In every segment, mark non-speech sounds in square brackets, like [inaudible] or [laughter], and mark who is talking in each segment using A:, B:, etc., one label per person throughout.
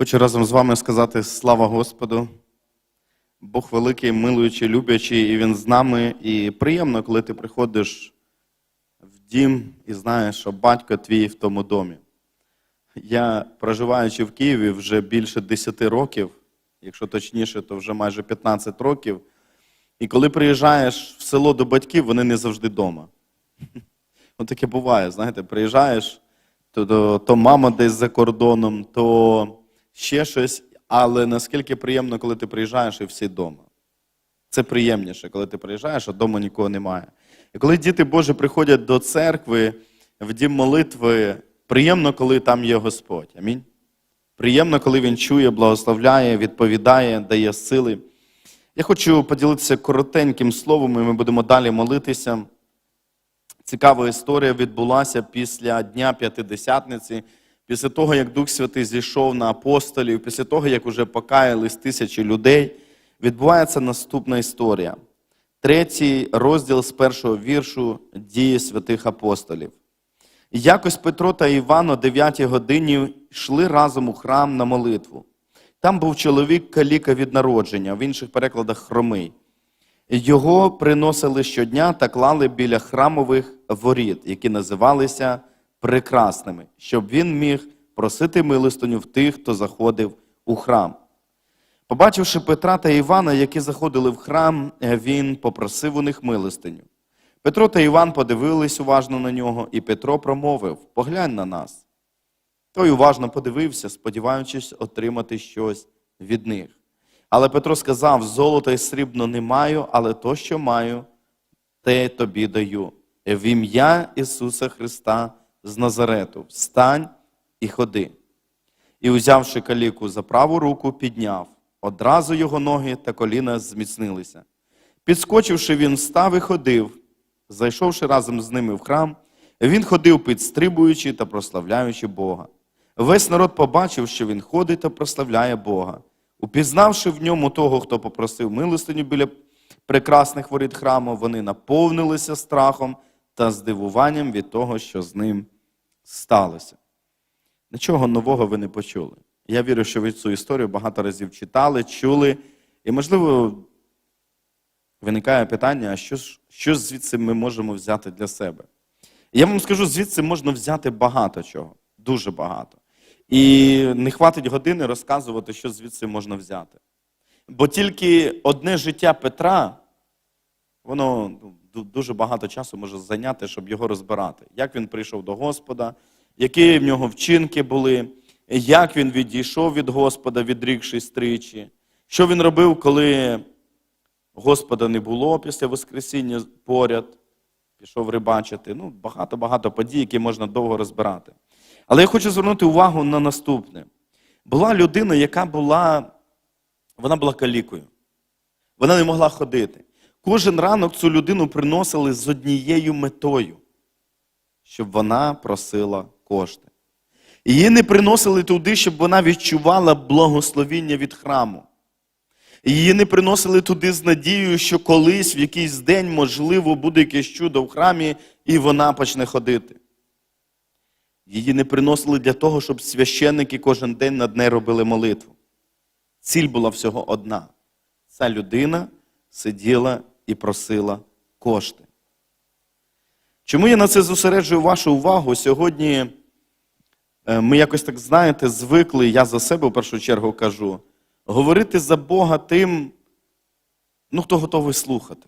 A: Хочу разом з вами сказати слава Господу. Бог великий, милуючий, люблячий, і Він з нами. І приємно, коли ти приходиш в дім і знаєш, що батько твій в тому домі. Я, проживаючи в Києві вже більше 10 років, якщо точніше, то вже майже 15 років. І коли приїжджаєш в село до батьків, вони не завжди вдома. Ну, [laughs] таке буває, знаєте, приїжджаєш, то, то, то мама десь за кордоном, то ще щось. Але наскільки приємно, коли ти приїжджаєш і всі вдома. Це приємніше, коли ти приїжджаєш, а вдома нікого немає. І коли діти Божі приходять до церкви, в дім молитви, приємно, коли там є Господь. Амінь. Приємно, коли Він чує, благословляє, відповідає, дає сили. Я хочу поділитися коротеньким словом, і ми будемо далі молитися. Цікава історія відбулася після Дня П'ятидесятниці, після того, як Дух Святий зійшов на апостолів, після того, як уже покаялись тисячі людей, відбувається наступна історія. Третій розділ з першого віршу дії святих апостолів. Якось Петро та Іван о 9 годині йшли разом у храм на молитву. Там був чоловік каліка від народження, в інших перекладах хромий. Його приносили щодня та клали біля храмових воріт, які називалися прекрасними, щоб він міг просити милостиню в тих, хто заходив у храм. Побачивши Петра та Івана, які заходили в храм, він попросив у них милостиню. Петро та Іван подивились уважно на нього, і Петро промовив: Поглянь на нас. Той уважно подивився, сподіваючись отримати щось від них. Але Петро сказав: золота і срібно не маю, але то, що маю, те тобі даю. В ім'я Ісуса Христа з Назарету, встань і ходи. І, узявши каліку за праву руку, підняв. Одразу його ноги та коліна зміцнилися. Підскочивши, він встав і ходив. Зайшовши разом з ними в храм, він ходив підстрибуючи та прославляючи Бога. Весь народ побачив, що він ходить та прославляє Бога. Упізнавши в ньому того, хто попросив милостиню біля прекрасних воріт храму, вони наповнилися страхом та здивуванням від того, що з ним сталося. Нічого нового ви не почули. Я вірю, що ви цю історію багато разів читали, чули, і, можливо, виникає питання, а що що звідси ми можемо взяти для себе? Я вам скажу, звідси можна взяти багато чого, дуже багато. І не хватить години розказувати, що звідси можна взяти. Бо тільки одне життя Петра, воно ну, дуже багато часу може зайняти, щоб його розбирати. Як він прийшов до Господа, які в нього вчинки були, як він відійшов від Господа, відрікшись тричі, що він робив, коли Господа не було після Воскресіння поряд, пішов рибачити. Ну, багато-багато подій, які можна довго розбирати. Але я хочу звернути увагу на наступне. Була людина, яка була, вона була калікою. Вона не могла ходити. Кожен ранок цю людину приносили з однією метою, щоб вона просила кошти. Її не приносили туди, щоб вона відчувала благословіння від храму. Її не приносили туди з надією, що колись в якийсь день, можливо, буде якесь чудо в храмі, і вона почне ходити. Її не приносили для того, щоб священники кожен день над нею робили молитву. Ціль була всього одна. Ця людина сиділа і просила кошти. Чому я на це зосереджую вашу увагу? Сьогодні ми якось так, знаєте, звикли, я за себе в першу чергу кажу, говорити за Бога тим, ну, хто готовий слухати.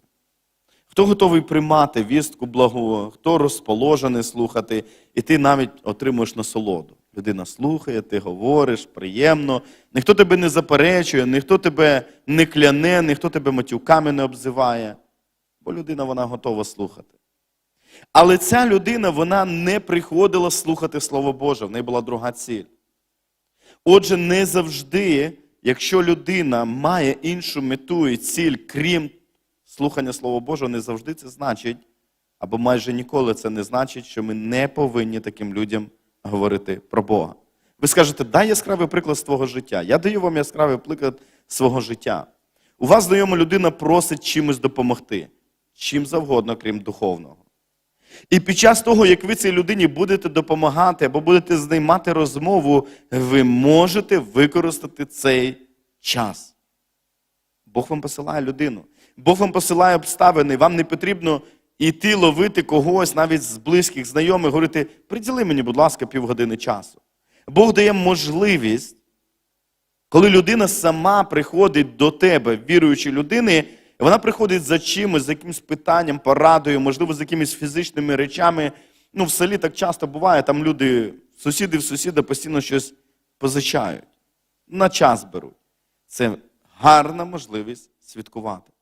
A: Хто готовий приймати вістку благу, хто розположений слухати, і ти навіть отримуєш насолоду. Людина слухає, ти говориш, приємно, ніхто тебе не заперечує, ніхто тебе не кляне, ніхто тебе матюками не обзиває, бо людина вона готова слухати. Але ця людина вона не приходила слухати Слово Боже, в неї була друга ціль. Отже, не завжди, якщо людина має іншу мету і ціль, крім слухання Слова Божого не завжди це значить, або майже ніколи це не значить, що ми не повинні таким людям говорити про Бога. Ви скажете, дай яскравий приклад з твого життя. Я даю вам яскравий приклад свого життя. У вас знайома людина просить чимось допомогти, чим завгодно, крім духовного. І під час того, як ви цій людині будете допомагати або будете з нею мати розмову, ви можете використати цей час. Бог вам посилає людину. Бог вам посилає обставини. Вам не потрібно йти ловити когось, навіть з близьких знайомих, говорити, приділи мені, будь ласка, півгодини часу. Бог дає можливість, коли людина сама приходить до тебе, віруючої людини, вона приходить за чимось, за якимось питанням, порадою, можливо, з якимись фізичними речами. Ну, в селі так часто буває, там люди, сусіди в сусіда постійно щось позичають. На час беруть. Це гарна можливість святкувати.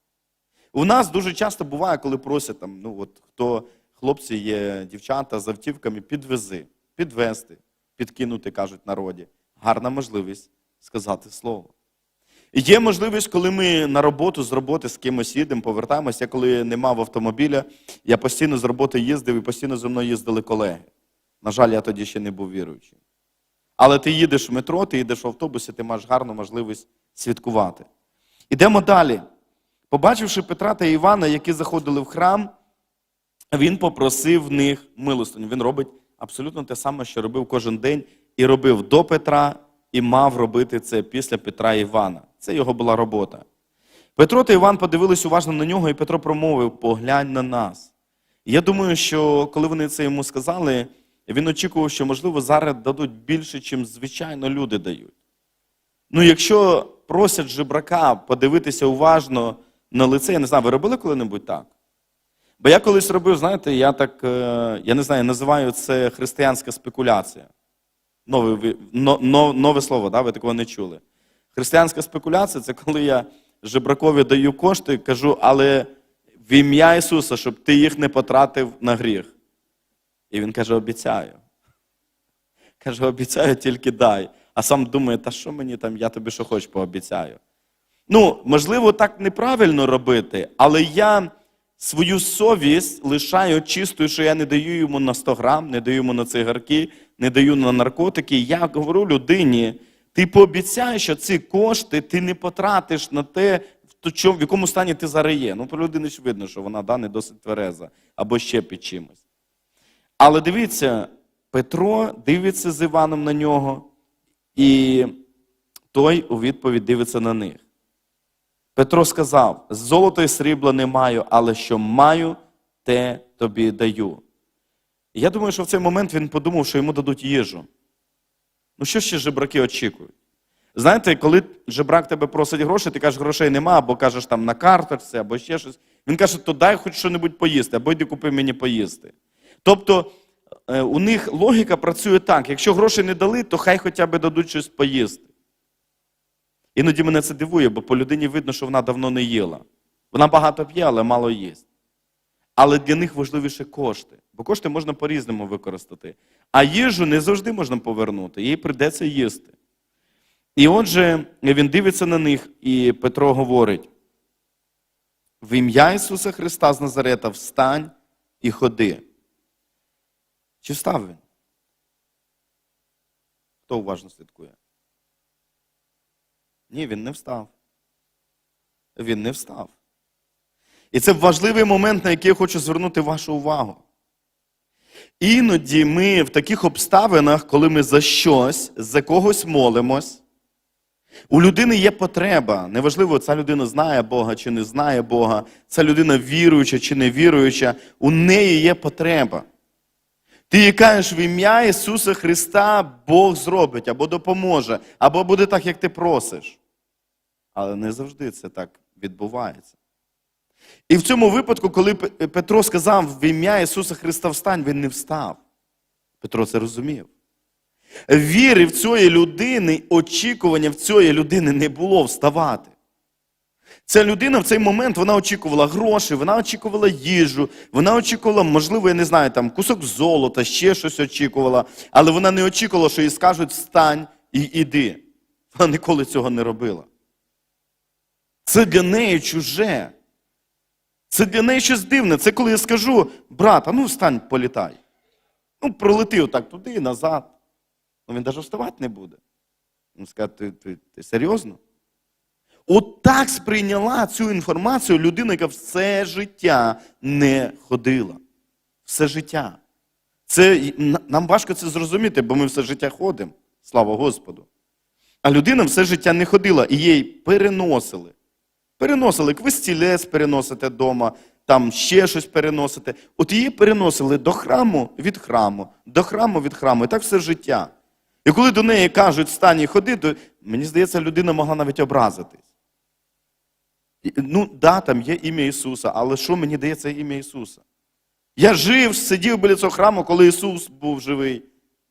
A: У нас дуже часто буває, коли просять там, ну от хто хлопці є, дівчата з автівками, підвези, підвести, підкинути, кажуть народі. Гарна можливість сказати слово. Є можливість, коли ми на роботу з роботи з кимось їдемо, повертаємося. Я коли не мав автомобіля, я постійно з роботи їздив і постійно зі мною їздили колеги. На жаль, я тоді ще не був віруючим. Але ти їдеш в метро, ти їдеш в автобусі, ти маєш гарну можливість святкувати. Ідемо далі. Побачивши Петра та Івана, які заходили в храм, він попросив в них милостиню. Він робить абсолютно те саме, що робив кожен день, і робив до Петра, і мав робити це після Петра і Івана. Це його була робота. Петро та Іван подивились уважно на нього, і Петро промовив: поглянь на нас. Я думаю, що коли вони це йому сказали, він очікував, що, можливо, зараз дадуть більше, чим звичайно люди дають. Ну, якщо просять жебрака подивитися уважно на лице, я не знаю, ви робили коли-небудь так? Бо я колись робив, знаєте, я так, е, я не знаю, називаю це християнська спекуляція. Нове, нове слово, да? ви такого не чули. Християнська спекуляція це коли я жебракові даю кошти, кажу, але в ім'я Ісуса, щоб ти їх не потратив на гріх. І він каже, обіцяю. Каже, обіцяю, тільки дай. А сам думає, та що мені там, я тобі що хоч пообіцяю. Ну, можливо, так неправильно робити, але я свою совість лишаю чистою, що я не даю йому на 100 грам, не даю йому на цигарки, не даю на наркотики. Я говорю людині, ти пообіцяй, що ці кошти ти не потратиш на те, в якому стані ти зараз є. Ну, по людині ж видно, що вона да, не досить твереза або ще під чимось. Але дивіться, Петро дивиться з Іваном на нього, і той у відповідь дивиться на них. Петро сказав: золота і срібла не маю, але що маю, те тобі даю. Я думаю, що в цей момент він подумав, що йому дадуть їжу. Ну, що ще жебраки очікують? Знаєте, коли жебрак тебе просить гроші, ти кажеш, грошей нема, або кажеш там на карточці, або ще щось. Він каже, то дай хоч що-небудь поїсти, або йди купи мені поїсти. Тобто е, у них логіка працює так: якщо грошей не дали, то хай хоча б дадуть щось поїсти. Іноді мене це дивує, бо по людині видно, що вона давно не їла. Вона багато п'є, але мало їсть. Але для них важливіше кошти, бо кошти можна по-різному використати. А їжу не завжди можна повернути, їй прийдеться їсти. І отже, він дивиться на них, і Петро говорить: в ім'я Ісуса Христа з Назарета встань і ходи. Чи встав він? Хто уважно слідкує? Ні, він не встав. Він не встав. І це важливий момент, на який я хочу звернути вашу увагу. Іноді ми в таких обставинах, коли ми за щось, за когось молимось, у людини є потреба. Неважливо, ця людина знає Бога чи не знає Бога, ця людина віруюча чи не віруюча, у неї є потреба. Ти їй кажеш в ім'я Ісуса Христа Бог зробить або допоможе, або буде так, як ти просиш. Але не завжди це так відбувається. І в цьому випадку, коли Петро сказав в ім'я Ісуса Христа встань, він не встав. Петро це розумів. Віри в цієї людини, очікування в цієї людини не було вставати. Ця людина в цей момент вона очікувала гроші, вона очікувала їжу, вона очікувала, можливо, я не знаю, там кусок золота, ще щось очікувала, але вона не очікувала, що їй скажуть встань і іди. Вона ніколи цього не робила. Це для неї чуже. Це для неї щось дивне. Це коли я скажу, брат, а ну встань, політай. Ну, пролети отак туди і назад. Ну він навіть вставати не буде. Він скаже, ти, ти, ти серйозно? От так сприйняла цю інформацію людина, яка все життя не ходила. все життя. Це, нам важко це зрозуміти, бо ми все життя ходимо. Слава Господу. А людина все життя не ходила, і їй переносили. Переносили, ви переносите вдома, там ще щось переносите. От її переносили до храму від храму, до храму від храму, і так все життя. І коли до неї кажуть, встань ходи, то мені здається, людина могла навіть образитись. Ну, да, там є ім'я Ісуса, але що мені дає це ім'я Ісуса? Я жив, сидів біля цього храму, коли Ісус був живий.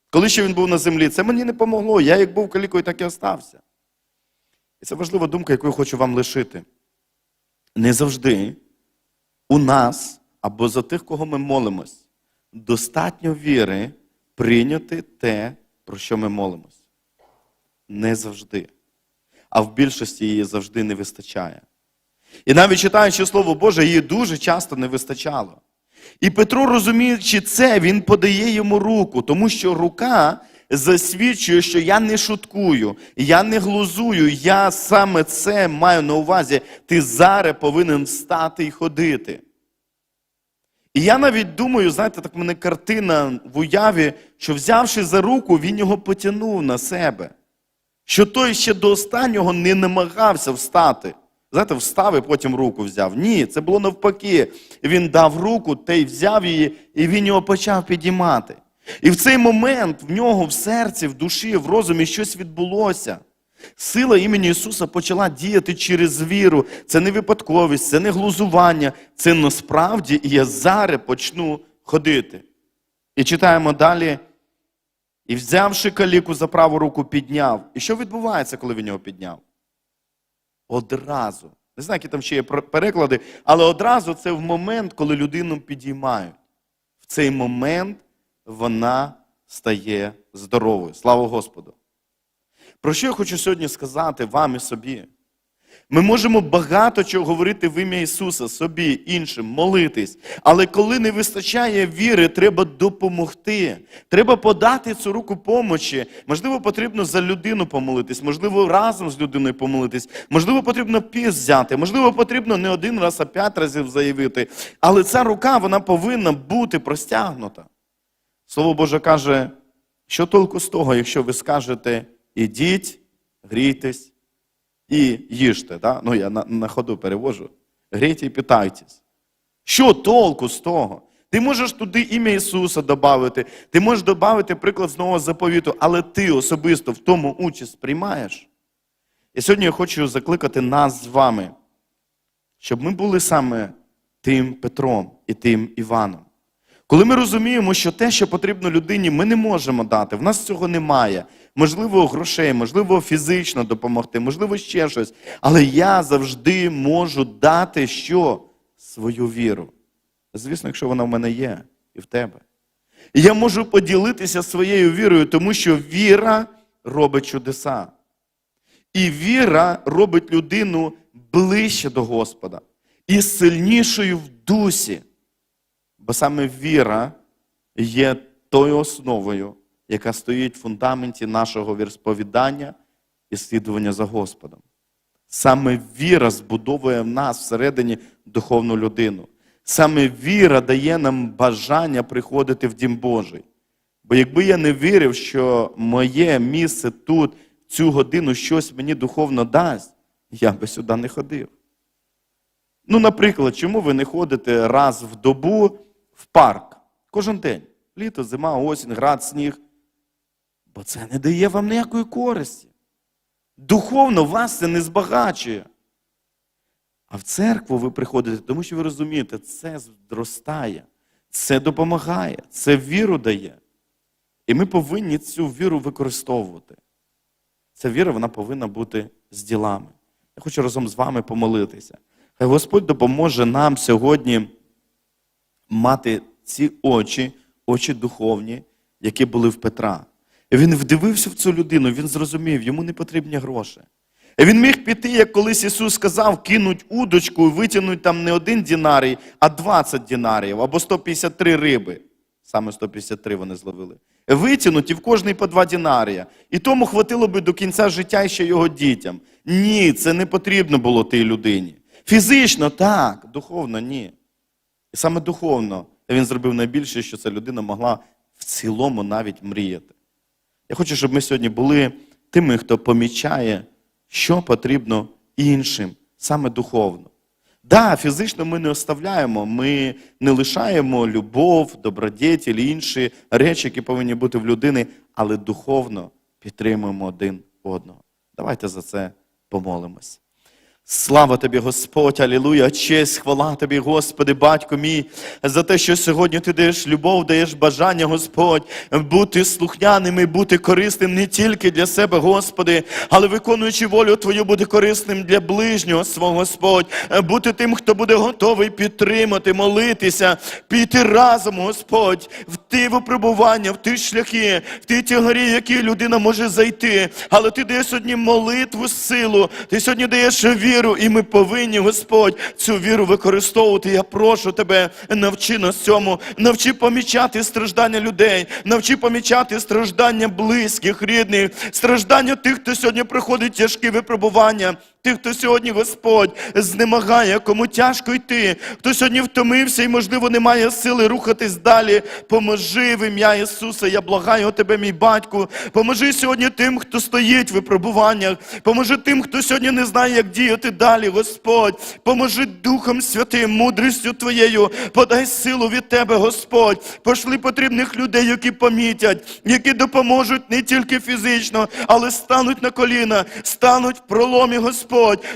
A: Коли ще Він був на землі, це мені не помогло. Я як був калікою, так і остався. І це важлива думка, яку я хочу вам лишити. Не завжди у нас або за тих, кого ми молимось, достатньо віри прийняти те, про що ми молимось. Не завжди. А в більшості її завжди не вистачає. І навіть читаючи Слово Боже, її дуже часто не вистачало. І Петро, розуміючи це, він подає йому руку, тому що рука засвідчує, що я не шуткую, я не глузую, я саме це маю на увазі. Ти зараз повинен встати і ходити. І я навіть думаю, знаєте, так в мене картина в уяві, що взявши за руку, він його потягнув на себе. Що той ще до останнього не намагався встати. Знаєте, встав і потім руку взяв. Ні, це було навпаки. Він дав руку, той взяв її, і він його почав підіймати. І в цей момент в нього в серці, в душі, в розумі щось відбулося. Сила імені Ісуса почала діяти через віру. Це не випадковість, це не глузування, це насправді і я зараз почну ходити. І читаємо далі. І взявши каліку за праву руку, підняв. І що відбувається, коли він його підняв? Одразу. Не знаю, які там ще є переклади, але одразу це в момент, коли людину підіймають. В цей момент вона стає здоровою. Слава Господу! Про що я хочу сьогодні сказати вам і собі? Ми можемо багато чого говорити в ім'я Ісуса собі, іншим, молитись. Але коли не вистачає віри, треба допомогти. Треба подати цю руку помочі. Можливо, потрібно за людину помолитись, можливо, разом з людиною помолитись, можливо, потрібно піс взяти, можливо, потрібно не один раз, а п'ять разів заявити. Але ця рука вона повинна бути простягнута. Слово Боже каже, що толку з того, якщо ви скажете ідіть, грійтесь і їжте. Да? Ну, я на, на ходу перевожу. Грійте і питайтесь. Що толку з того? Ти можеш туди ім'я Ісуса додати, ти можеш додати приклад з нового заповіту, але ти особисто в тому участь приймаєш. І сьогодні я хочу закликати нас з вами, щоб ми були саме тим Петром і тим Іваном. Коли ми розуміємо, що те, що потрібно людині, ми не можемо дати, в нас цього немає. Можливо, грошей, можливо, фізично допомогти, можливо, ще щось. Але я завжди можу дати що? Свою віру. Звісно, якщо вона в мене є і в тебе. І я можу поділитися своєю вірою, тому що віра робить чудеса. І віра робить людину ближче до Господа і сильнішою в дусі. Бо саме віра є тою основою, яка стоїть в фундаменті нашого вірсповідання і слідування за Господом. Саме віра збудовує в нас всередині духовну людину. Саме віра дає нам бажання приходити в Дім Божий. Бо якби я не вірив, що моє місце тут, цю годину, щось мені духовно дасть, я би сюди не ходив. Ну, наприклад, чому ви не ходите раз в добу в парк? Кожен день. Літо, зима, осінь, град, сніг. Бо це не дає вам ніякої користі. Духовно вас це не збагачує. А в церкву ви приходите, тому що ви розумієте, це зростає, це допомагає, це віру дає. І ми повинні цю віру використовувати. Ця віра вона повинна бути з ділами. Я хочу разом з вами помолитися. Хай Господь допоможе нам сьогодні мати ці очі, очі духовні, які були в Петра. Він вдивився в цю людину, він зрозумів, йому не потрібні гроші. Він міг піти, як колись Ісус сказав, кинуть удочку і витягнуть там не один дінарій, а 20 дінаріїв або 153 риби. Саме 153 вони зловили. Витягнуть і в кожний по два дінарія. І тому хватило би до кінця життя ще його дітям. Ні, це не потрібно було тій людині. Фізично так, духовно ні. І саме духовно Він зробив найбільше, що ця людина могла в цілому навіть мріяти. Я хочу, щоб ми сьогодні були тими, хто помічає, що потрібно іншим, саме духовно. Да, фізично ми не оставляємо, ми не лишаємо любов, добродетель інші речі, які повинні бути в людини, але духовно підтримуємо один одного. Давайте за це помолимось. Слава тобі, Господь, алілуя, честь, хвала тобі, Господи, батько мій, за те, що сьогодні ти даєш любов, даєш бажання, Господь, бути слухняним і бути корисним не тільки для себе, Господи, але виконуючи волю Твою, бути корисним для ближнього свого, Господь, бути тим, хто буде готовий підтримати, молитися, піти разом, Господь, в ті випробування, в ті шляхи, в ті тягарі, які людина може зайти. Але ти даєш сьогодні молитву, силу, ти сьогодні даєш віру, і ми повинні, Господь, цю віру використовувати. Я прошу тебе, навчи нас цьому, навчи помічати страждання людей, навчи помічати страждання близьких, рідних, страждання тих, хто сьогодні проходить тяжкі випробування. Тих, хто сьогодні, Господь, знемагає, кому тяжко йти, хто сьогодні втомився і, можливо, не має сили рухатись далі. Поможи в ім'я Ісуса. Я благаю тебе, мій батьку. Поможи сьогодні тим, хто стоїть в випробуваннях. Поможи тим, хто сьогодні не знає, як діяти далі, Господь. Поможи Духом Святим, мудрістю Твоєю. Подай силу від Тебе, Господь. Пошли потрібних людей, які помітять, які допоможуть не тільки фізично, але стануть на коліна, стануть в проломі, Господь.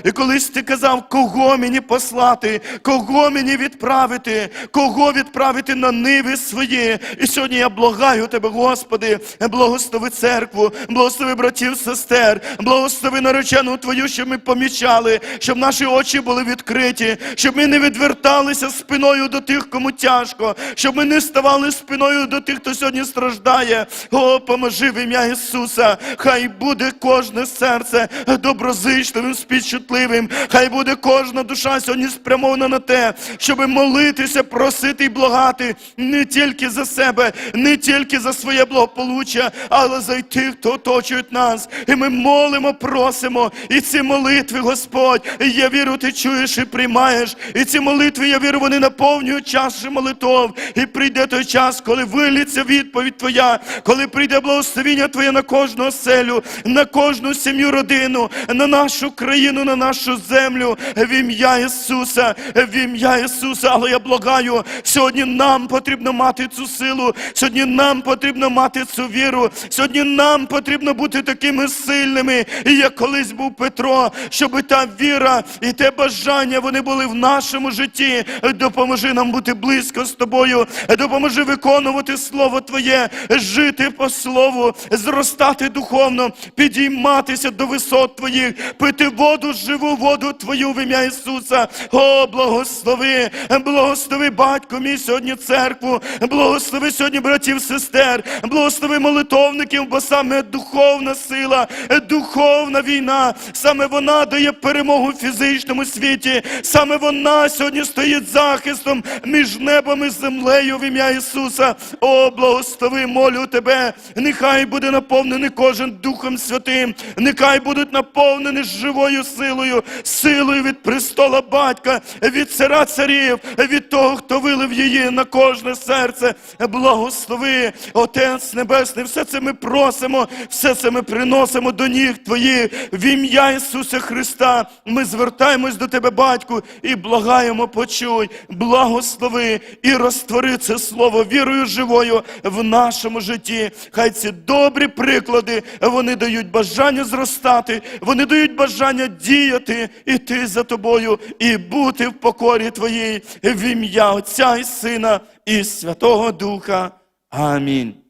A: І колись ти казав, кого мені послати, кого мені відправити, кого відправити на ниви свої. І сьогодні я благаю тебе, Господи, благослови церкву, благослови братів, сестер, благослови наречену Твою, щоб ми помічали, щоб наші очі були відкриті, щоб ми не відверталися спиною до тих, кому тяжко, щоб ми не ставали спиною до тих, хто сьогодні страждає. О, поможи в ім'я Ісуса. Хай буде кожне серце доброзичливим, співчутливим. Хай буде кожна душа сьогодні спрямована на те, щоб молитися, просити і благати не тільки за себе, не тільки за своє благополуччя, але за й тих, хто оточують нас. І ми молимо, просимо. І ці молитви, Господь, я вірю, ти чуєш і приймаєш. І ці молитви, я вірю, вони наповнюють чаші молитов. І прийде той час, коли виліться відповідь Твоя, коли прийде благословіння Твоє на кожну оселю, на кожну сім'ю, родину, на нашу країну, на нашу землю. В ім'я Ісуса, в ім'я Ісуса. Але я благаю, сьогодні нам потрібно мати цю силу, сьогодні нам потрібно мати цю віру, сьогодні нам потрібно бути такими сильними, як колись був Петро, щоб та віра і те бажання вони були в нашому житті. Допоможи нам бути близько з тобою, допоможи виконувати Слово Твоє, жити по Слову, зростати духовно, підійматися до висот Твоїх, пити воду, живу воду Твою в ім'я Ісуса. О, благослови, благослови, батько мій сьогодні церкву, благослови сьогодні братів, сестер, благослови молитовників, бо саме духовна сила, духовна війна, саме вона дає перемогу в фізичному світі, саме вона сьогодні стоїть захистом між небом і землею в ім'я Ісуса. О, благослови, молю тебе, нехай буде наповнений кожен Духом Святим, нехай будуть наповнені живою силою, силою від престола батька, від цара царів, від того, хто вилив її на кожне серце. Благослови, Отець Небесний, все це ми просимо, все це ми приносимо до ніг Твоїх в ім'я Ісуса Христа. Ми звертаємось до Тебе, Батьку, і благаємо, почуй, благослови і розтвори це слово вірою живою в нашому житті. Хай ці добрі приклади вони дають бажання зростати, вони дають бажання діяти, іти за тобою і бути в покорі Твоїй в ім'я Отця і Сина і Святого Духа. Амінь.